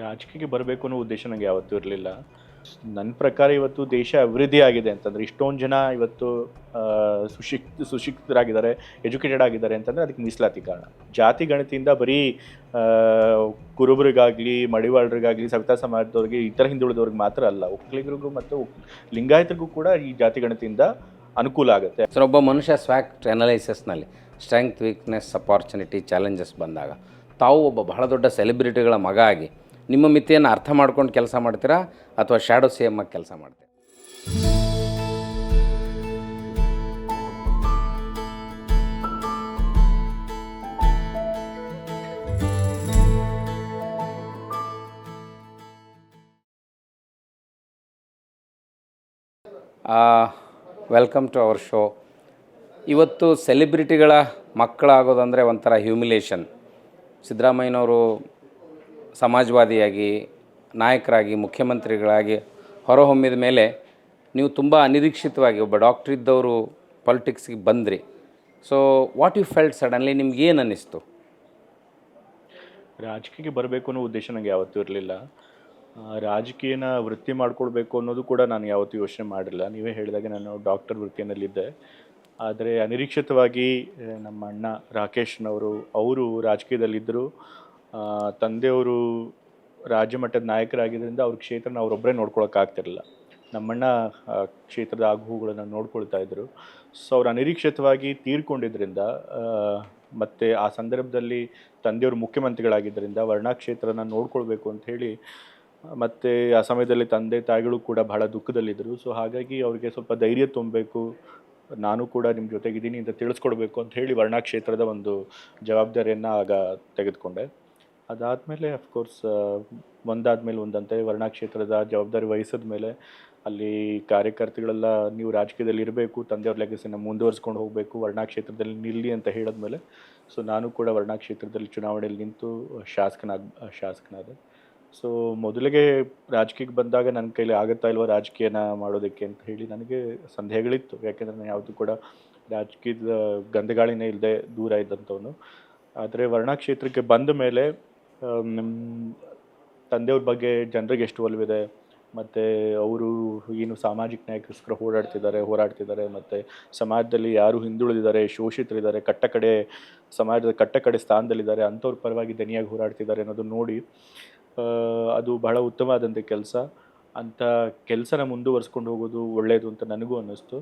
ರಾಜಕೀಯಕ್ಕೆ ಬರಬೇಕು ಅನ್ನೋ ಉದ್ದೇಶ ನನಗೆ ಯಾವತ್ತೂ ಇರಲಿಲ್ಲ. ನನ್ನ ಪ್ರಕಾರ ಇವತ್ತು ದೇಶ ಅಭಿವೃದ್ಧಿ ಆಗಿದೆ ಅಂತಂದರೆ ಇಷ್ಟೊಂದು ಜನ ಇವತ್ತು ಸುಶಿಕ್, ಸುಶಿಕ್ತರಾಗಿದ್ದಾರೆ, ಎಜುಕೇಟೆಡ್ ಆಗಿದ್ದಾರೆ ಅಂತಂದರೆ ಅದಕ್ಕೆ ಮೀಸಲಾತಿ ಕಾರಣ. ಜಾತಿ ಗಣತಿಯಿಂದ ಬರೀ ಕುರುಬರಿಗಾಗಲಿ, ಮಡಿವಾಳರಿಗಾಗಲಿ, ಸವಿತಾ ಸಮಾಜದವ್ರಿಗೆ ಇತರ ಹಿಂದುಳಿದವ್ರಿಗೆ ಮಾತ್ರ ಅಲ್ಲ, ಒಕ್ಕಲಿಗರಿಗೂ ಮತ್ತು ಲಿಂಗಾಯತರಿಗೂ ಕೂಡ ಈ ಜಾತಿ ಗಣತಿಯಿಂದ ಅನುಕೂಲ ಆಗುತ್ತೆ. ಸರ್, ಒಬ್ಬ ಮನುಷ್ಯ ಸ್ವ್ಯಾಕ್ಟ್ ಅನಲೈಸಿಸ್ನಲ್ಲಿ ಸ್ಟ್ರೆಂಗ್ತ್ ವೀಕ್ನೆಸ್ ಅಪಾರ್ಚುನಿಟಿ ಚಾಲೆಂಜಸ್ ಬಂದಾಗ, ತಾವು ಒಬ್ಬ ಬಹಳ ದೊಡ್ಡ ಸೆಲೆಬ್ರಿಟಿಗಳ ಮಗ ಆಗಿ ನಿಮ್ಮ ಮಿತಿಯನ್ನು ಅರ್ಥ ಮಾಡ್ಕೊಂಡು ಕೆಲಸ ಮಾಡ್ತೀರಾ ಅಥವಾ ಶ್ಯಾಡೋ ಸೇಮ್ ಆಗಿ ಕೆಲಸ ಮಾಡ್ತೀರಾ? ವೆಲ್ಕಮ್ ಟು ಅವರ್ ಶೋ ಇವತ್ತು ಸೆಲೆಬ್ರಿಟಿಗಳ ಮಕ್ಕಳಾಗೋದಂದರೆ ಒಂಥರ ಹ್ಯೂಮಿಲೇಷನ್ ಸಿದ್ದರಾಮಯ್ಯನವರು ಸಮಾಜವಾದಿಯಾಗಿ, ನಾಯಕರಾಗಿ, ಮುಖ್ಯಮಂತ್ರಿಗಳಾಗಿ ಹೊರಹೊಮ್ಮಿದ ಮೇಲೆ ನೀವು ತುಂಬ ಅನಿರೀಕ್ಷಿತವಾಗಿ ಒಬ್ಬ ಡಾಕ್ಟ್ರ್ ಇದ್ದವರು ಪಾಲಿಟಿಕ್ಸ್ಗೆ ಬಂದ್ರಿ. So what you felt suddenly ನಿಮ್ಗೆ ಏನು ಅನ್ನಿಸ್ತು? ರಾಜಕೀಯಕ್ಕೆ ಬರಬೇಕು ಅನ್ನೋ ಉದ್ದೇಶ ನನಗೆ ಯಾವತ್ತೂ ಇರಲಿಲ್ಲ. ರಾಜಕೀಯನ ವೃತ್ತಿ ಮಾಡ್ಕೊಳ್ಬೇಕು ಅನ್ನೋದು ಕೂಡ ನಾನು ಯಾವತ್ತೂ ಯೋಚನೆ ಮಾಡಿಲ್ಲ. ನೀವೇ ಹೇಳಿದಾಗೆ ನಾನು ಡಾಕ್ಟರ್ ವೃತ್ತಿಯಲ್ಲಿದ್ದೆ. ಆದರೆ ಅನಿರೀಕ್ಷಿತವಾಗಿ, ನಮ್ಮ ಅಣ್ಣ ರಾಕೇಶ್ನವರು, ಅವರು ರಾಜಕೀಯದಲ್ಲಿದ್ದರು. ತಂದೆಯವರು ರಾಜ್ಯ ಮಟ್ಟದ ನಾಯಕರಾಗಿದ್ದರಿಂದ ಅವ್ರ ಕ್ಷೇತ್ರನ ಅವರೊಬ್ಬರೇ ನೋಡ್ಕೊಳಕ್ಕಾಗ್ತಿರಲಿಲ್ಲ ನಮ್ಮಣ್ಣ ಕ್ಷೇತ್ರದ ಆಗುಗಳನ್ನು ನೋಡ್ಕೊಳ್ತಾ ಇದ್ದರು ಸೊ ಅವ್ರು ಅನಿರೀಕ್ಷಿತವಾಗಿ ತೀರ್ಕೊಂಡಿದ್ದರಿಂದ ಮತ್ತು ಆ ಸಂದರ್ಭದಲ್ಲಿ ತಂದೆಯವರು ಮುಖ್ಯಮಂತ್ರಿಗಳಾಗಿದ್ದರಿಂದ ವರ್ಣಾ ಕ್ಷೇತ್ರನ ನೋಡ್ಕೊಳ್ಬೇಕು ಅಂತ ಹೇಳಿ, ಮತ್ತು ಆ ಸಮಯದಲ್ಲಿ ತಂದೆ ತಾಯಿಗಳು ಕೂಡ ಬಹಳ ದುಃಖದಲ್ಲಿದ್ದರು ಸೊ ಹಾಗಾಗಿ ಅವರಿಗೆ ಸ್ವಲ್ಪ ಧೈರ್ಯ ತುಂಬಬೇಕು. ನಾನು ಕೂಡ ನಿಮ್ಮ ಜೊತೆಗಿದ್ದೀನಿ ಅಂತ ತಿಳಿಸ್ಕೊಡ್ಬೇಕು ಅಂತ ಹೇಳಿ ವರ್ಣಾ ಕ್ಷೇತ್ರದ ಒಂದು ಜವಾಬ್ದಾರಿಯನ್ನು ಆಗ ತೆಗೆದುಕೊಂಡೆ. ಅದಾದಮೇಲೆ ಅಫ್ಕೋರ್ಸ್ ಒಂದಾದ್ಮೇಲೆ ಒಂದಂತೆ ವರ್ಣಾಕ್ಷೇತ್ರದ ಜವಾಬ್ದಾರಿ ವಹಿಸಿದ ಮೇಲೆ ಅಲ್ಲಿ ಕಾರ್ಯಕರ್ತಗಳೆಲ್ಲ, ನೀವು ರಾಜಕೀಯದಲ್ಲಿ ಇರಬೇಕು, ತಂದೆಯವ್ರ ಲೆಗಸಿನ ಮುಂದುವರಿಸ್ಕೊಂಡು ಹೋಗಬೇಕು, ವರ್ಣಾಕ್ಷೇತ್ರದಲ್ಲಿ ನಿಲ್ಲಿ ಅಂತ ಹೇಳಿದ್ಮೇಲೆ ಸೊ ನಾನು ಕೂಡ ವರ್ಣಾಕ್ಷೇತ್ರದಲ್ಲಿ ಚುನಾವಣೆಯಲ್ಲಿ ನಿಂತು ಶಾಸಕನಾಗ, ಶಾಸಕನಾದೆ. ಸೊ ಮೊದಲಿಗೆ ರಾಜಕೀಯಕ್ಕೆ ಬಂದಾಗ ನನ್ನ ಕೈಲಿ ಆಗುತ್ತಾ ಇಲ್ವೋ ರಾಜಕೀಯನ ಮಾಡೋದಕ್ಕೆ ಅಂತ ಹೇಳಿ ನನಗೆ ಸಂದೇಹಗಳಿತ್ತು. ಯಾಕೆಂದರೆ ನಾನು ಯಾವುದು ಕೂಡ ರಾಜಕೀಯದ ಗಂಧಗಾಳಿನೇ ಇಲ್ಲದೆ ದೂರ ಇದ್ದಂಥವನು. ಆದರೆ ವರ್ಣಾಕ್ಷೇತ್ರಕ್ಕೆ ಬಂದ ಮೇಲೆ ನಮ್ಮ ತಂದೆಯವ್ರ ಬಗ್ಗೆ ಜನರಿಗೆ ಎಷ್ಟು ಒಲವಿದೆ? ಮತ್ತು ಅವರು ಏನು ಸಾಮಾಜಿಕ ನ್ಯಾಯಕ್ಕೋಸ್ಕರ ಹೋರಾಡ್ತಿದ್ದಾರೆ ಹೋರಾಡ್ತಿದ್ದಾರೆ, ಮತ್ತು ಸಮಾಜದಲ್ಲಿ ಯಾರು ಹಿಂದುಳಿದಿದ್ದಾರೆ, ಶೋಷಿತರಿದ್ದಾರೆ ಕಟ್ಟ ಕಡೆ ಸಮಾಜದ ಕಟ್ಟ ಕಡೆ ಸ್ಥಾನದಲ್ಲಿದ್ದಾರೆ, ಅಂಥವ್ರ ಪರವಾಗಿ ದನಿಯಾಗಿ ಹೋರಾಡ್ತಿದ್ದಾರೆ ಅನ್ನೋದು ನೋಡಿ ಅದು ಬಹಳ ಉತ್ತಮವಾದಂಥ ಕೆಲಸ. ಅಂಥ ಕೆಲಸನ ಮುಂದುವರಿಸ್ಕೊಂಡು ಹೋಗೋದು ಒಳ್ಳೆಯದು ಅಂತ ನನಗೂ ಅನ್ನಿಸ್ತು.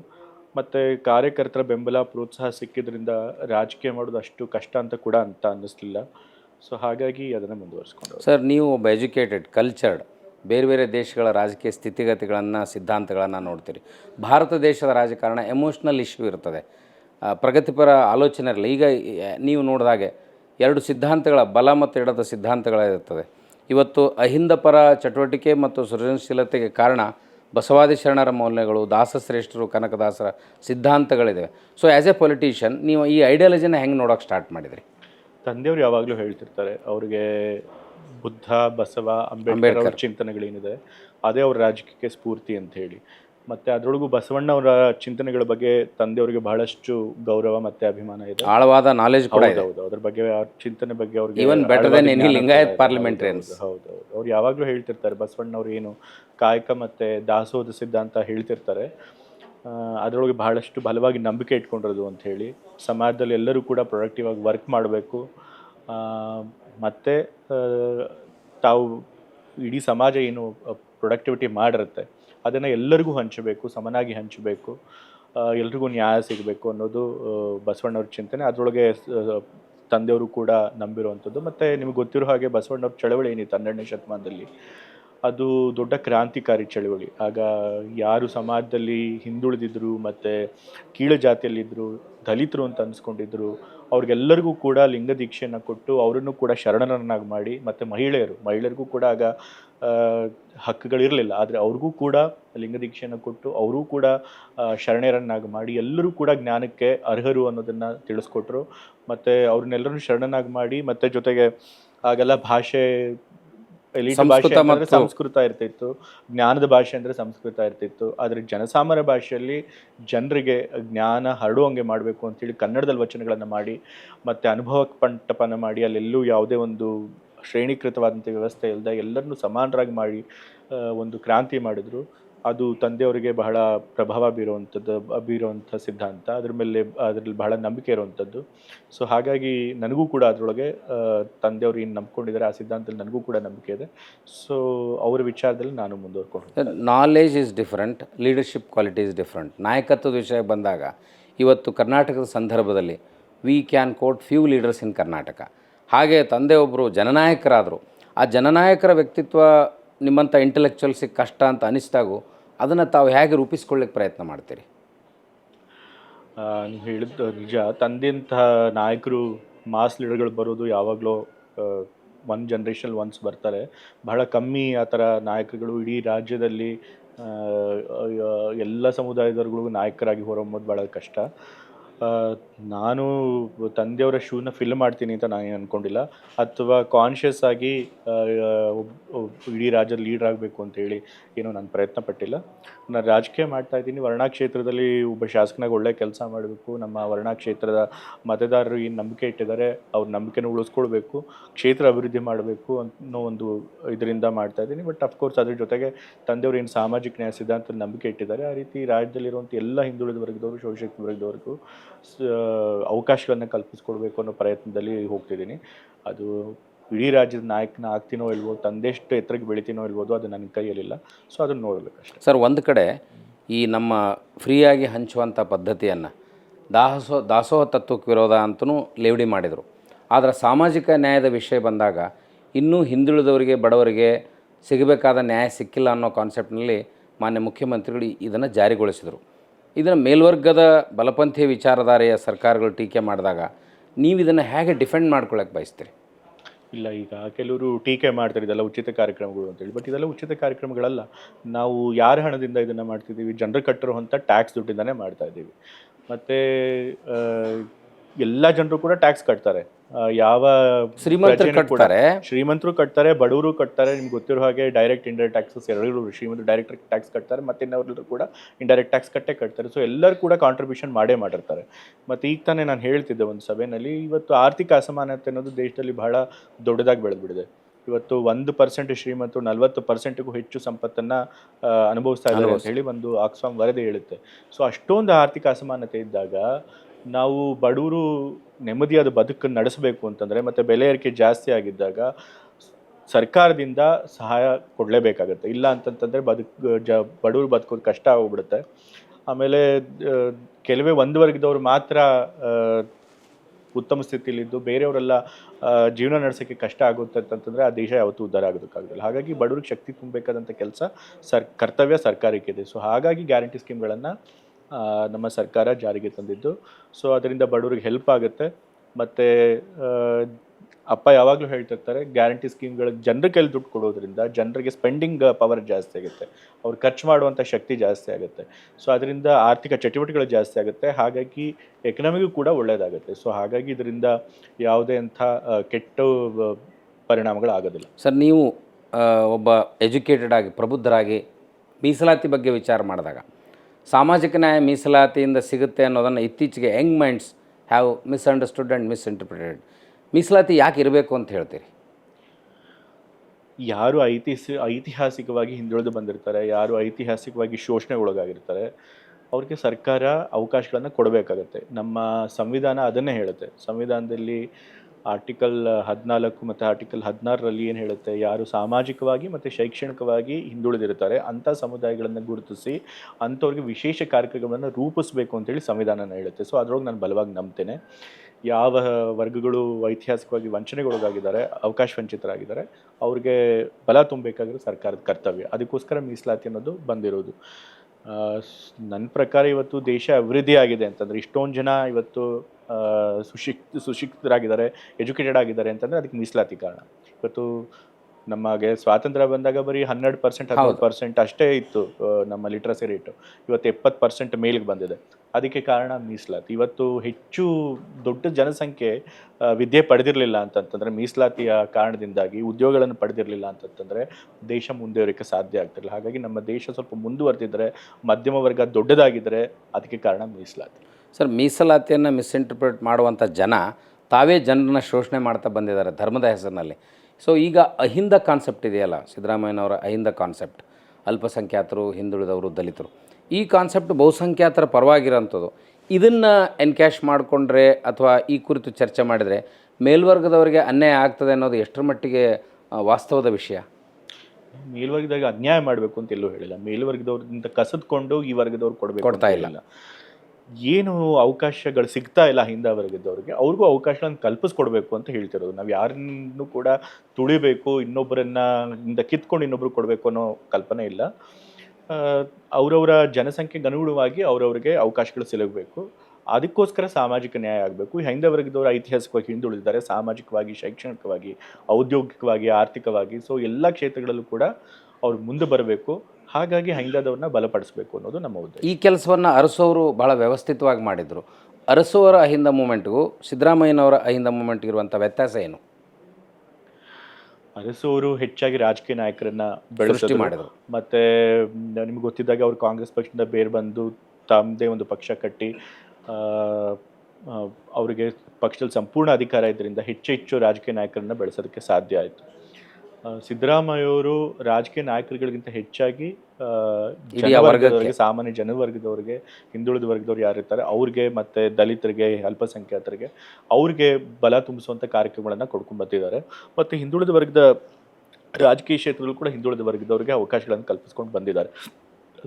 ಮತ್ತು ಕಾರ್ಯಕರ್ತರ ಬೆಂಬಲ ಪ್ರೋತ್ಸಾಹ ಸಿಕ್ಕಿದ್ರಿಂದ ರಾಜಕೀಯ ಮಾಡೋದು ಅಷ್ಟು ಕಷ್ಟ ಅಂತ ಕೂಡ ಅಂತ ಅನ್ನಿಸ್ಲಿಲ್ಲ. ಸೊ ಹಾಗಾಗಿ ಅದನ್ನು ಮುಂದುವರಿಸ್ಕೊಂಡು ಸರ್ ನೀವು ಒಬ್ಬ ಎಜುಕೇಟೆಡ್ ಕಲ್ಚರ್ಡ್ ಬೇರೆ ಬೇರೆ ದೇಶಗಳ ರಾಜಕೀಯ ಸ್ಥಿತಿಗತಿಗಳನ್ನು, ಸಿದ್ಧಾಂತಗಳನ್ನು ನೋಡ್ತೀರಿ. ಭಾರತ ದೇಶದ ರಾಜಕಾರಣ ಎಮೋಷ್ನಲ್ ಇಶ್ಯೂ ಇರ್ತದೆ. ಪ್ರಗತಿಪರ ಆಲೋಚನೆ ಇರಲಿ ಈಗ ನೀವು ನೋಡಿದಾಗೆ ಎರಡು ಸಿದ್ಧಾಂತಗಳ, ಬಲ ಮತ್ತು ಎಡದ ಸಿದ್ಧಾಂತಗಳಿರ್ತದೆ ಇವತ್ತು ಅಹಿಂದ ಪರ ಚಟುವಟಿಕೆ ಮತ್ತು ಸೃಜನಶೀಲತೆಗೆ ಕಾರಣ ಬಸವಾದಿ ಶರಣರ ಮೌಲ್ಯಗಳು, ದಾಸಶ್ರೇಷ್ಠರು, ಕನಕದಾಸರ ಸಿದ್ಧಾಂತಗಳಿದೆ ಸೊ ಆ್ಯಸ್ ಎ ಪೊಲಿಟಿಷಿಯನ್ ನೀವು ಈ ಐಡಿಯಾಲಜಿನ ಹೆಂಗೆ ನೋಡೋಕೆ ಸ್ಟಾರ್ಟ್ ಮಾಡಿದ್ರಿ? ತಂದೆಯವರು ಯಾವಾಗಲೂ ಹೇಳ್ತಿರ್ತಾರೆ ಅವರಿಗೆ ಬುದ್ಧ ಬಸವ ಅಂಬೇಡ್ಕರ್ ಅವ್ರ ಚಿಂತನೆಗಳೇನಿದೆ ಅದೇ ಅವ್ರ ರಾಜಕೀಯಕ್ಕೆ ಸ್ಫೂರ್ತಿ ಅಂತ ಹೇಳಿ ಮತ್ತು ಅದರೊಳಗೂ ಬಸವಣ್ಣವರ ಚಿಂತನೆಗಳ ಬಗ್ಗೆ ತಂದೆಯವರಿಗೆ ಬಹಳಷ್ಟು ಗೌರವ ಮತ್ತು ಅಭಿಮಾನ ಇದೆ. ಆಳವಾದ ನಾಲೆಜ್ ಕೂಡ ಇದೆ. ಹೌದು ಅದ್ರ ಬಗ್ಗೆ ಆ ಚಿಂತನೆ ಬಗ್ಗೆ ಅವ್ರಿಗೆ even better than any Lingayat parliamentary ಇದೆ. parliamentarians. ಹೌದು ಹೌದು ಅವ್ರು ಯಾವಾಗಲೂ ಹೇಳ್ತಿರ್ತಾರೆ ಬಸವಣ್ಣವ್ರು ಏನು ಕಾಯಕ ಮತ್ತು ದಾಸೋಹ ಸಿದ್ಧಾಂತ ಹೇಳ್ತಿರ್ತಾರೆ. ಅದರೊಳಗೆ ಬಹಳಷ್ಟು ಬಲವಾಗಿ ನಂಬಿಕೆ ಇಟ್ಕೊಂಡಿರೋದು ಅಂತ ಹೇಳಿ ಸಮಾಜದಲ್ಲಿ ಎಲ್ಲರೂ ಕೂಡ ಪ್ರೊಡಕ್ಟಿವ್ ಆಗಿ ವರ್ಕ್ ಮಾಡಬೇಕು. ಮತ್ತು ತಾವು ಇಡೀ ಸಮಾಜ ಏನು ಪ್ರೊಡಕ್ಟಿವಿಟಿ ಮಾಡಿರುತ್ತೆ, ಅದನ್ನು ಎಲ್ಲರಿಗೂ ಹಂಚಬೇಕು, ಸಮನಾಗಿ ಹಂಚಬೇಕು ಎಲ್ರಿಗೂ ನ್ಯಾಯ ಸಿಗಬೇಕು ಅನ್ನೋದು ಬಸವಣ್ಣವ್ರ ಚಿಂತನೆ. ಅದರೊಳಗೆ ತಂದೆಯವರು ಕೂಡ ನಂಬಿರುವಂಥದ್ದು. ಮತ್ತು ನಿಮಗೆ ಗೊತ್ತಿರೋ ಹಾಗೆ ಬಸವಣ್ಣವ್ರ ಚಳವಳಿ ಏನಿತ್ತು ಹನ್ನೆರಡನೇ ಶತಮಾನದಲ್ಲಿ? ಅದು ದೊಡ್ಡ ಕ್ರಾಂತಿಕಾರಿ ಚಳುವಳಿ. ಆಗ ಯಾರು ಸಮಾಜದಲ್ಲಿ ಹಿಂದುಳಿದಿದ್ರು ಮತ್ತು ಕೀಳು ಜಾತಿಯಲ್ಲಿದ್ದರು ದಲಿತರು ಅಂತ ಅನ್ಸ್ಕೊಂಡಿದ್ರು, ಅವ್ರಿಗೆಲ್ಲರಿಗೂ ಕೂಡ ಲಿಂಗ ದೀಕ್ಷೆಯನ್ನು ಕೊಟ್ಟು ಅವರನ್ನು ಕೂಡ ಶರಣರನ್ನಾಗಿ ಮಾಡಿ ಮತ್ತು ಮಹಿಳೆಯರು, ಮಹಿಳೆಯರಿಗೂ ಕೂಡ ಆಗ ಹಕ್ಕುಗಳಿರಲಿಲ್ಲ. ಆದರೆ ಅವ್ರಿಗೂ ಕೂಡ ಲಿಂಗ ದೀಕ್ಷೆಯನ್ನು ಕೊಟ್ಟು ಅವರೂ ಕೂಡ ಶರಣರನ್ನಾಗಿ ಮಾಡಿ ಎಲ್ಲರೂ ಕೂಡ ಜ್ಞಾನಕ್ಕೆ ಅರ್ಹರು ಅನ್ನೋದನ್ನು ತಿಳಿಸ್ಕೊಟ್ರು. ಮತ್ತು ಅವ್ರನ್ನೆಲ್ಲರನ್ನು ಶರಣನಾಗಿ ಮಾಡಿ ಮತ್ತು ಜೊತೆಗೆ, ಆಗೆಲ್ಲ ಭಾಷೆ ಸಂಸ್ಕೃತ ಮತ್ತು- ಸಂಸ್ಕೃತ ಇರ್ತಿತ್ತು. ಜ್ಞಾನದ ಭಾಷೆ ಅಂದರೆ ಸಂಸ್ಕೃತ ಇರ್ತಿತ್ತು. ಆದರೆ ಜನಸಾಮಾನ್ಯ ಭಾಷೆಯಲ್ಲಿ ಜನರಿಗೆ ಜ್ಞಾನ ಹರಡುವಂಗೆ ಮಾಡಬೇಕು ಅಂತೇಳಿ ಕನ್ನಡದಲ್ಲಿ ವಚನಗಳನ್ನು ಮಾಡಿ ಮತ್ತು ಅನುಭವ ಪಂಟಪನ ಮಾಡಿ ಅಲ್ಲೆಲ್ಲೂ ಯಾವುದೇ ಒಂದು ಶ್ರೇಣೀಕೃತವಾದಂಥ ವ್ಯವಸ್ಥೆ ಇಲ್ಲದೆ ಎಲ್ಲರನ್ನೂ ಸಮಾನರಾಗಿ ಮಾಡಿ ಒಂದು ಕ್ರಾಂತಿ ಮಾಡಿದ್ರು. ಅದು ತಂದೆಯವರಿಗೆ ಬಹಳ ಪ್ರಭಾವ ಬೀರುವಂಥದ್ದು, ಬೀರುವಂಥ ಸಿದ್ಧಾಂತ. ಅದ್ರ ಮೇಲೆ, ಅದರಲ್ಲಿ ಬಹಳ ನಂಬಿಕೆ ಇರುವಂಥದ್ದು. ಸೊ ಹಾಗಾಗಿ ನನಗೂ ಕೂಡ ಅದರೊಳಗೆ ತಂದೆಯವರು ಏನು ನಂಬ್ಕೊಂಡಿದ್ದಾರೆ, ಆ ಸಿದ್ಧಾಂತದಲ್ಲಿ ನನಗೂ ಕೂಡ ನಂಬಿಕೆ ಇದೆ. ಸೊ ಅವರ ವಿಚಾರದಲ್ಲಿ ನಾನು ಮುಂದುವರ್ಕೊಂಡು knowledge is different leadership quality is different ನಾಯಕತ್ವದ ವಿಷಯ ಬಂದಾಗ, ಇವತ್ತು ಕರ್ನಾಟಕದ ಸಂದರ್ಭದಲ್ಲಿ we can quote few leaders in Karnataka ಹಾಗೆ ತಂದೆ ಒಬ್ಬರು ಜನನಾಯಕರಾದರು. ಆ ಜನನಾಯಕರ ವ್ಯಕ್ತಿತ್ವ ನಿಮ್ಮಂಥ ಇಂಟೆಲೆಕ್ಚುವಲ್ಸಿಗೆ ಕಷ್ಟ ಅಂತ ಅನಿಸಿದಾಗೂ ಅದನ್ನು ತಾವು ಹೇಗೆ ರೂಪಿಸ್ಕೊಳ್ಳಿಕ್ಕೆ ಪ್ರಯತ್ನ ಮಾಡ್ತೀರಿ? ನೀವು ಹೇಳಿದ ನಿಜ. ತಂದಿಂತಹ ನಾಯಕರು, ಮಾಸ್ ಲೀಡರ್ಗಳು ಬರೋದು ಯಾವಾಗಲೂ ಒಂದು ಜನ್ರೇಷನ್ ಒನ್ಸ್ ಬರ್ತಾರೆ. ಬಹಳ ಕಮ್ಮಿ ಆ ಥರ ನಾಯಕರುಗಳು ಇಡೀ ರಾಜ್ಯದಲ್ಲಿ ಎಲ್ಲ ಸಮುದಾಯದವ್ರಿಗೂ ನಾಯಕರಾಗಿ ಹೊರಹೊಮ್ಮೋದು ಭಾಳ ಕಷ್ಟ. ನಾನು ತಂದೆಯವರ ಶೂನ ಫಿಲ್ ಮಾಡ್ತೀನಿ ಅಂತ ನಾನು ಅನ್ಕೊಂಡಿಲ್ಲ. ಅಥವಾ ಕಾನ್ಷಿಯಸ್ ಆಗಿ ಇಡೀ ರಾಜ್ಯದ ಲೀಡರ್ ಆಗಬೇಕು ಅಂತೇಳಿ ಏನೋ ನಾನು ಪ್ರಯತ್ನ ಪಟ್ಟಿಲ್ಲ. ನಾನು ರಾಜಕೀಯ ಮಾಡ್ತಾ ಇದ್ದೀನಿ. ವರ್ಣಾ ಕ್ಷೇತ್ರದಲ್ಲಿ ಒಬ್ಬ ಶಾಸಕನಾಗಿ ಒಳ್ಳೆ ಕೆಲಸ ಮಾಡಬೇಕು. ನಮ್ಮ ವರ್ಣಾ ಕ್ಷೇತ್ರದ ಮತದಾರರು ಏನು ನಂಬಿಕೆ ಇಟ್ಟಿದ್ದಾರೆ, ಅವ್ರ ನಂಬಿಕೆನ ಉಳಿಸ್ಕೊಳ್ಬೇಕು, ಕ್ಷೇತ್ರ ಅಭಿವೃದ್ಧಿ ಮಾಡಬೇಕು ಅನ್ನೋ ಒಂದು ಇದರಿಂದ ಮಾಡ್ತಾ ಇದ್ದೀನಿ. ಬಟ್ ಅಫ್ಕೋರ್ಸ್ ಅದ್ರ ಜೊತೆಗೆ ತಂದೆಯವರು ಏನು ಸಾಮಾಜಿಕ ನ್ಯಾಯ ಸಿದ್ಧಾಂತದ ನಂಬಿಕೆ ಇಟ್ಟಿದ್ದಾರೆ, ಆ ರೀತಿ ರಾಜ್ಯದಲ್ಲಿರುವಂಥ ಎಲ್ಲ ಹಿಂದುಳಿದ ವರ್ಗದವರು ಶೋಷಿತ ವರ್ಗದವ್ರಿಗೂ ಅವಕಾಶಗಳನ್ನ ಕಲ್ಪಿಸ್ಕೊಡ್ಬೇಕು ಅನ್ನೋ ಪ್ರಯತ್ನದಲ್ಲಿ ಹೋಗ್ತಿದ್ದೀನಿ. ಅದು ಇಡೀ ರಾಜ್ಯದ ನಾಯಕನ ಆಗ್ತೀನೋ ಇಲ್ವೋ, ತಂದೆಷ್ಟು ಎತ್ತರಕ್ಕೆ ಬೆಳಿತೀನೋ ಇಲ್ಬೋದು ಅದು ನನ್ನ ಕೈಯಲ್ಲಿಲ್ಲ. ಸೊ ಅದನ್ನು ನೋಡಬೇಕಷ್ಟೆ ಸರ್, ಒಂದು ಕಡೆ ಈ ನಮ್ಮ ಫ್ರೀಯಾಗಿ ಹಂಚುವಂಥ ಪದ್ಧತಿಯನ್ನು ದಾಸೋ, ದಾಸೋಹ ತತ್ವಕ್ಕೆ ವಿರೋಧ ಅಂತಲೂ ಲೇವಡಿ ಮಾಡಿದರು. ಆದರೆ ಸಾಮಾಜಿಕ ನ್ಯಾಯದ ವಿಷಯ ಬಂದಾಗ ಇನ್ನೂ ಹಿಂದುಳಿದವರಿಗೆ, ಬಡವರಿಗೆ ಸಿಗಬೇಕಾದ ನ್ಯಾಯ ಸಿಕ್ಕಿಲ್ಲ ಅನ್ನೋ ಕಾನ್ಸೆಪ್ಟ್ನಲ್ಲಿ ಮಾನ್ಯ ಮುಖ್ಯಮಂತ್ರಿಗಳು ಇದನ್ನು ಜಾರಿಗೊಳಿಸಿದರು. ಇದನ್ನು ಮೇಲ್ವರ್ಗದ ಬಲಪಂಥೀಯ ವಿಚಾರಧಾರೆಯ ಸರ್ಕಾರಗಳು ಟೀಕೆ ಮಾಡಿದಾಗ ನೀವು ಇದನ್ನು ಹೇಗೆ ಡಿಫೆಂಡ್ ಮಾಡ್ಕೊಳ್ಳೋಕೆ ಬಯಸ್ತೀರಿ? ಇಲ್ಲ, ಈಗ ಕೆಲವರು ಟೀಕೆ ಮಾಡ್ತಾರೆ, ಇದೆಲ್ಲ ಉಚಿತ ಕಾರ್ಯಕ್ರಮಗಳು ಅಂತೇಳಿ ಬಟ್ ಇದೆಲ್ಲ ಉಚಿತ ಕಾರ್ಯಕ್ರಮಗಳಲ್ಲ. ನಾವು ಯಾರ ಹಣದಿಂದ ಇದನ್ನು ಮಾಡ್ತಿದ್ದೀವಿ? ಜನರು ಕಟ್ಟಿರುವಂಥ ಟ್ಯಾಕ್ಸ್ ದುಡ್ಡಿಂದನೇ ಮಾಡ್ತಾ ಇದ್ದೀವಿ. ಮತ್ತು ಎಲ್ಲ ಜನರು ಕೂಡ ಟ್ಯಾಕ್ಸ್ ಕಟ್ತಾರೆ. ಯಾವ ಶ್ರೀಮಂತರು ಕಟ್ತಾರೆ. ಶ್ರೀಮಂತರು ಕಟ್ತಾರೆ ಬಡವರು ಕಟ್ತಾರೆ. ನಿಮ್ಗೆ ಗೊತ್ತಿರೋ ಹಾಗೆ ಡೈರೆಕ್ಟ್ ಇಂಡೈರೆಕ್ಟ್ ಟ್ಯಾಕ್ಸಸ್ ಎರಡೂ ಶ್ರೀಮಂತರು ಡೈರೆಕ್ಟ್ ಟ್ಯಾಕ್ಸ್ ಕಟ್ತಾರೆ ಮತ್ತೆ ಇನ್ನವರೆಲ್ಲರೂ ಕೂಡ ಇಂಡೈರೆಕ್ಟ್ ಟ್ಯಾಕ್ಸ್ ಕಟ್ಟೆ ಕಟ್ತಾರೆ. ಸೊ ಎಲ್ಲರೂ ಕೂಡ ಕಾಂಟ್ರಿಬ್ಯೂಷನ್ ಮಾಡೇ ಮಾಡಿರ್ತಾರೆ. ಮತ್ತು ಈಗ ತಾನೇ ನಾನು ಹೇಳ್ತಿದ್ದೆ ಒಂದು ಸಭೆಯಲ್ಲಿ ಇವತ್ತು ಆರ್ಥಿಕ ಅಸಮಾನತೆ ಅನ್ನೋದು ದೇಶದಲ್ಲಿ ಬಹಳ ದೊಡ್ಡದಾಗಿ ಬೆಳೆದ್ಬಿಟ್ಟಿದೆ. ಇವತ್ತು ಒಂದು ಪರ್ಸೆಂಟ್ ಶ್ರೀಮಂತರು ನಲವತ್ತು ಪರ್ಸೆಂಟ್ಗೂ ಹೆಚ್ಚು ಸಂಪತ್ತನ್ನು ಅನುಭವಿಸ್ತಾ ಇದ್ದಾರೆ ಅಂತ ಹೇಳಿ ಒಂದು ಆಕ್ಸ್ಫಾಮ್ ವರದಿ ಹೇಳುತ್ತೆ. ಸೊ ಅಷ್ಟೊಂದು ಆರ್ಥಿಕ ಅಸಮಾನತೆ ಇದ್ದಾಗ ನಾವು ಬಡವರು ನೆಮ್ಮದಿಯಾದ ಬದುಕನ್ನು ನಡೆಸಬೇಕು ಅಂತಂದರೆ ಮತ್ತು ಬೆಲೆ ಏರಿಕೆ ಜಾಸ್ತಿ ಆಗಿದ್ದಾಗ ಸರ್ಕಾರದಿಂದ ಸಹಾಯ ಕೊಡಲೇಬೇಕಾಗತ್ತೆ. ಇಲ್ಲ ಅಂತಂತಂದರೆ ಬದುಕು ಜ ಬಡವರು ಬದುಕೋದು ಕಷ್ಟ ಆಗೋಗ್ಬಿಡುತ್ತೆ ಆಮೇಲೆ ಕೆಲವೇ ಒಂದು ವರ್ಗದವ್ರು ಮಾತ್ರ ಉತ್ತಮ ಸ್ಥಿತಿಯಲ್ಲಿದ್ದು ಬೇರೆಯವರೆಲ್ಲ ಜೀವನ ನಡೆಸೋಕ್ಕೆ ಕಷ್ಟ ಆಗುತ್ತೆ ಅಂತಂತಂದರೆ ಆ ದೇಶ ಯಾವತ್ತೂ ಉದ್ಧಾರ ಆಗೋದಕ್ಕಾಗೋದಿಲ್ಲ. ಹಾಗಾಗಿ ಬಡವ್ರಿಗೆ ಶಕ್ತಿ ತುಂಬಬೇಕಾದಂಥ ಕೆಲಸ ಸರ್, ಕರ್ತವ್ಯ ಸರ್ಕಾರಕ್ಕಿದೆ. ಸೊ ಹಾಗಾಗಿ ಗ್ಯಾರಂಟಿ ಸ್ಕೀಮ್ಗಳನ್ನು ನಮ್ಮ ಸರ್ಕಾರ ಜಾರಿಗೆ ತಂದಿದ್ದು. ಸೊ ಅದರಿಂದ ಬಡವ್ರಿಗೆ ಹೆಲ್ಪ್ ಆಗುತ್ತೆ. ಮತ್ತು ಅಪ್ಪ ಯಾವಾಗಲೂ ಹೇಳ್ತಿರ್ತಾರೆ ಗ್ಯಾರಂಟಿ ಸ್ಕೀಮ್ಗಳ ಜನರ ಕೈಲಿ ದುಡ್ಡು ಕೊಡೋದ್ರಿಂದ ಜನರಿಗೆ ಸ್ಪೆಂಡಿಂಗ್ ಪವರ್ ಜಾಸ್ತಿ ಆಗುತ್ತೆ. ಅವ್ರು ಖರ್ಚು ಮಾಡುವಂಥ ಶಕ್ತಿ ಜಾಸ್ತಿ ಆಗುತ್ತೆ. ಸೊ ಅದರಿಂದ ಆರ್ಥಿಕ ಚಟುವಟಿಕೆಗಳು ಜಾಸ್ತಿ ಆಗುತ್ತೆ. ಹಾಗಾಗಿ ಎಕನಾಮಿಗೂ ಕೂಡ ಒಳ್ಳೆಯದಾಗುತ್ತೆ ಸೊ ಹಾಗಾಗಿ ಇದರಿಂದ ಯಾವುದೇ ಅಂಥ ಆ, ಕೆಟ್ಟ ಪರಿಣಾಮಗಳು ಆಗೋದಿಲ್ಲ. ಸರ್ ನೀವು ಒಬ್ಬ ಎಜುಕೇಟೆಡ್ ಆಗಿ ಪ್ರಬುದ್ಧರಾಗಿ ಮೀಸಲಾತಿ ಬಗ್ಗೆ ವಿಚಾರ ಮಾಡಿದಾಗ ಸಾಮಾಜಿಕ ನ್ಯಾಯ ಮೀಸಲಾತಿಯಿಂದ ಸಿಗುತ್ತೆ ಅನ್ನೋದನ್ನು ಇತ್ತೀಚೆಗೆ young minds have misunderstood and misinterpreted ಮೀಸಲಾತಿ ಯಾಕೆ ಇರಬೇಕು ಅಂತ ಹೇಳ್ತೀರಿ? ಯಾರು ಐತಿಹಾಸಿ, ಐತಿಹಾಸಿಕವಾಗಿ ಹಿಂದುಳಿದು ಬಂದಿರ್ತಾರೆ, ಯಾರು ಐತಿಹಾಸಿಕವಾಗಿ ಶೋಷಣೆ ಒಳಗಾಗಿರ್ತಾರೆ ಅವ್ರಿಗೆ ಸರ್ಕಾರ ಅವಕಾಶಗಳನ್ನು ಕೊಡಬೇಕಾಗತ್ತೆ. ನಮ್ಮ ಸಂವಿಧಾನ ಅದನ್ನೇ ಹೇಳುತ್ತೆ. ಸಂವಿಧಾನದಲ್ಲಿ ಆರ್ಟಿಕಲ್ ಹದಿನಾಲ್ಕು ಮತ್ತು ಆರ್ಟಿಕಲ್ ಹದಿನಾರರಲ್ಲಿ ಏನು ಹೇಳುತ್ತೆ, ಯಾರು ಸಾಮಾಜಿಕವಾಗಿ ಮತ್ತು ಶೈಕ್ಷಣಿಕವಾಗಿ ಹಿಂದುಳಿದಿರ್ತಾರೆ ಅಂಥ ಸಮುದಾಯಗಳನ್ನು ಗುರುತಿಸಿ ಅಂಥವ್ರಿಗೆ ವಿಶೇಷ ಕಾರ್ಯಕ್ರಮಗಳನ್ನು ರೂಪಿಸಬೇಕು ಅಂತೇಳಿ ಸಂವಿಧಾನನ ಹೇಳುತ್ತೆ. ಸೊ ಅದರೊಳಗೆ ನಾನು ಬಲವಾಗಿ ನಂಬ್ತೇನೆ. ಯಾವ ವರ್ಗಗಳು ಐತಿಹಾಸಿಕವಾಗಿ ವಂಚನೆಗೊಳಗಾಗಿದ್ದಾರೆ, ಅವಕಾಶ ವಂಚಿತರಾಗಿದ್ದಾರೆ, ಅವ್ರಿಗೆ ಬಲ ತುಂಬಬೇಕಾಗಿರೋ ಸರ್ಕಾರದ ಕರ್ತವ್ಯ. ಅದಕ್ಕೋಸ್ಕರ ಮೀಸಲಾತಿ ಅನ್ನೋದು ಬಂದಿರೋದು. ನನ್ನ ಪ್ರಕಾರ ಇವತ್ತು ದೇಶ ಅಭಿವೃದ್ಧಿ ಆಗಿದೆ ಅಂತಂದರೆ, ಇಷ್ಟೊಂದು ಜನ ಇವತ್ತು ಸುಶಿಕ್, ಸುಶಿಕ್ತರಾಗಿದ್ದಾರೆ, ಎಜುಕೇಟೆಡ್ ಆಗಿದ್ದಾರೆ ಅಂತಂದರೆ, ಅದಕ್ಕೆ ಮೀಸಲಾತಿ ಕಾರಣ. ಇವತ್ತು ನಮಗೆ ಸ್ವಾತಂತ್ರ್ಯ ಬಂದಾಗ ಬರೀ ಹನ್ನೆರಡು ಪರ್ಸೆಂಟ್ ಹದಿನೈದು ಪರ್ಸೆಂಟ್ ಅಷ್ಟೇ ಇತ್ತು ನಮ್ಮ ಲಿಟ್ರಸಿ ರೇಟ್ ಇವತ್ತು ಎಪ್ಪತ್ತು ಪರ್ಸೆಂಟ್ ಮೇಲ್ಗೆ ಬಂದಿದೆ. ಅದಕ್ಕೆ ಕಾರಣ ಮೀಸಲಾತಿ. ಇವತ್ತು ಹೆಚ್ಚು ದೊಡ್ಡ ಜನಸಂಖ್ಯೆ ವಿದ್ಯೆ ಪಡೆದಿರಲಿಲ್ಲ ಅಂತಂತಂದ್ರೆ ಮೀಸಲಾತಿಯ ಕಾರಣದಿಂದಾಗಿ ಉದ್ಯೋಗಗಳನ್ನು ಪಡೆದಿರಲಿಲ್ಲ ಅಂತಂತಂದ್ರೆ ದೇಶ ಮುಂದುವರಿಕೆ ಸಾಧ್ಯ ಆಗ್ತಿರಲಿಲ್ಲ. ಹಾಗಾಗಿ ನಮ್ಮ ದೇಶ ಸ್ವಲ್ಪ ಮುಂದುವರೆದಿದ್ದರೆ ಮಧ್ಯಮ ವರ್ಗ ದೊಡ್ಡದಾಗಿದ್ದರೆ ಅದಕ್ಕೆ ಕಾರಣ ಮೀಸಲಾತಿ. ಸರ್ ಮೀಸಲಾತಿಯನ್ನು ಮಿಸ್ಇಂಟರ್ಪ್ರಿಟ್ ಮಾಡುವಂಥ ಜನ ತಾವೇ ಜನರನ್ನ ಶೋಷಣೆ ಮಾಡ್ತಾ ಬಂದಿದ್ದಾರೆ ಧರ್ಮದ ಹೆಸರಿನಲ್ಲಿ. ಸೊ ಈಗ ಅಹಿಂದ ಕಾನ್ಸೆಪ್ಟ್ ಇದೆಯಲ್ಲ ಸಿದ್ದರಾಮಯ್ಯನವರ ಅಹಿಂದ ಕಾನ್ಸೆಪ್ಟ್ ಅಲ್ಪಸಂಖ್ಯಾತರು ಹಿಂದುಳಿದವರು ದಲಿತರು. ಈ ಕಾನ್ಸೆಪ್ಟ್ ಬಹುಸಂಖ್ಯಾತರ ಪರವಾಗಿರೋಂಥದ್ದು. ಇದನ್ನು ಎನ್ಕ್ಯಾಶ್ ಮಾಡಿಕೊಂಡ್ರೆ ಅಥವಾ ಈ ಕುರಿತು ಚರ್ಚೆ ಮಾಡಿದರೆ ಮೇಲ್ವರ್ಗದವರಿಗೆ ಅನ್ಯಾಯ ಆಗ್ತದೆ ಅನ್ನೋದು ಎಷ್ಟರ ಮಟ್ಟಿಗೆ ವಾಸ್ತವದ ವಿಷಯ? ಮೇಲ್ವರ್ಗದಾಗ ಅನ್ಯಾಯ ಮಾಡಬೇಕು ಅಂತ ಎಲ್ಲೂ ಹೇಳಿಲ್ಲ. ಮೇಲ್ವರ್ಗದವ್ರಿಂದ ಕಸದ್ಕೊಂಡು ಈ ವರ್ಗದವ್ರು ಕೊಡಬೇಕು ಕೊಡ್ತಾ ಇಲ್ಲ. ಏನು ಅವಕಾಶಗಳು ಸಿಗ್ತಾ ಇಲ್ಲ ಹಿಂದೆ ವರ್ಗದವ್ರಿಗೆ ಅವ್ರಿಗೂ ಅವಕಾಶಗಳನ್ನು ಕಲ್ಪಿಸ್ಕೊಡ್ಬೇಕು ಅಂತ ಹೇಳ್ತಿರೋದು. ನಾವು ಯಾರನ್ನೂ ಕೂಡ ತುಳಿಬೇಕು, ಇನ್ನೊಬ್ಬರನ್ನ ಇಂದ ಕಿತ್ಕೊಂಡು ಇನ್ನೊಬ್ರು ಕೊಡಬೇಕು ಅನ್ನೋ ಕಲ್ಪನೆ ಇಲ್ಲ. ಅವರವರ ಜನಸಂಖ್ಯೆಗೆ ಅನುಗುಣವಾಗಿ ಅವರವರಿಗೆ ಅವಕಾಶಗಳು ಸಿಗಬೇಕು. ಅದಕ್ಕೋಸ್ಕರ ಸಾಮಾಜಿಕ ನ್ಯಾಯ ಆಗಬೇಕು. ಹಿಂದೆ ವರ್ಗದವರು ಐತಿಹಾಸಿಕವಾಗಿ ಹಿಂದುಳಿದಿದ್ದಾರೆ, ಸಾಮಾಜಿಕವಾಗಿ, ಶೈಕ್ಷಣಿಕವಾಗಿ, ಔದ್ಯೋಗಿಕವಾಗಿ, ಆರ್ಥಿಕವಾಗಿ, ಸೊ ಎಲ್ಲ ಕ್ಷೇತ್ರಗಳಲ್ಲೂ ಕೂಡ ಅವ್ರು ಮುಂದೆ ಬರಬೇಕು. ಹಾಗಾಗಿ ಹೈಂದದವ್ರನ್ನ ಬಲಪಡಿಸಬೇಕು ಅನ್ನೋದು ನಮ್ಮ ಉದ್ದೇಶ. ಈ ಕೆಲಸವನ್ನು ಅರಸೋರು ಬಹಳ ವ್ಯವಸ್ಥಿತವಾಗಿ ಮಾಡಿದರು. ಅರಸೋರ ಅಹಿಂದ ಮೂಮೆಂಟ್ಗೂ ಸಿದ್ದರಾಮಯ್ಯನವರ ಅಹಿಂದ ಮೂಮೆಂಟ್ ಇರುವಂಥ ವ್ಯತ್ಯಾಸ ಏನು? ಅರಸೋರು ಹೆಚ್ಚಾಗಿ ರಾಜಕೀಯ ನಾಯಕರನ್ನ ಬೆಳೆಸಿ ಮಾಡಿದರು. ಮತ್ತೆ ನಿಮ್ಗೆ ಗೊತ್ತಿದ್ದಾಗ ಅವ್ರು ಕಾಂಗ್ರೆಸ್ ಪಕ್ಷದಿಂದ ಬೇರೆ ಬಂದು ತಮ್ಮದೇ ಒಂದು ಪಕ್ಷ ಕಟ್ಟಿ ಅವರಿಗೆ ಪಕ್ಷದಲ್ಲಿ ಸಂಪೂರ್ಣ ಅಧಿಕಾರ ಇದರಿಂದ ಹೆಚ್ಚು ಹೆಚ್ಚು ರಾಜಕೀಯ ನಾಯಕರನ್ನ ಬೆಳೆಸೋದಕ್ಕೆ ಸಾಧ್ಯ ಆಯಿತು. ಸಿದ್ದರಾಮಯ್ಯವರು ರಾಜಕೀಯ ನಾಯಕರುಗಳಿಗಿಂತ ಹೆಚ್ಚಾಗಿ ಜನವರ್ಗದವರಿಗೆ ಸಾಮಾನ್ಯ ಜನವರ್ಗದವರಿಗೆ ಹಿಂದುಳಿದ ವರ್ಗದವ್ರು ಯಾರಿರ್ತಾರೆ ಅವ್ರಿಗೆ ಮತ್ತೆ ದಲಿತರಿಗೆ ಅಲ್ಪಸಂಖ್ಯಾತರಿಗೆ ಅವ್ರಿಗೆ ಬಲ ತುಂಬಿಸುವಂಥ ಕಾರ್ಯಕ್ರಮಗಳನ್ನು ಕೊಡ್ಕೊಂಡು ಬಂದಿದ್ದಾರೆ ಮತ್ತು ಹಿಂದುಳಿದ ವರ್ಗದ ರಾಜಕೀಯ ಕ್ಷೇತ್ರದಲ್ಲೂ ಕೂಡ ಹಿಂದುಳಿದ ವರ್ಗದವರಿಗೆ ಅವಕಾಶಗಳನ್ನು ಕಲ್ಪಿಸ್ಕೊಂಡು ಬಂದಿದ್ದಾರೆ.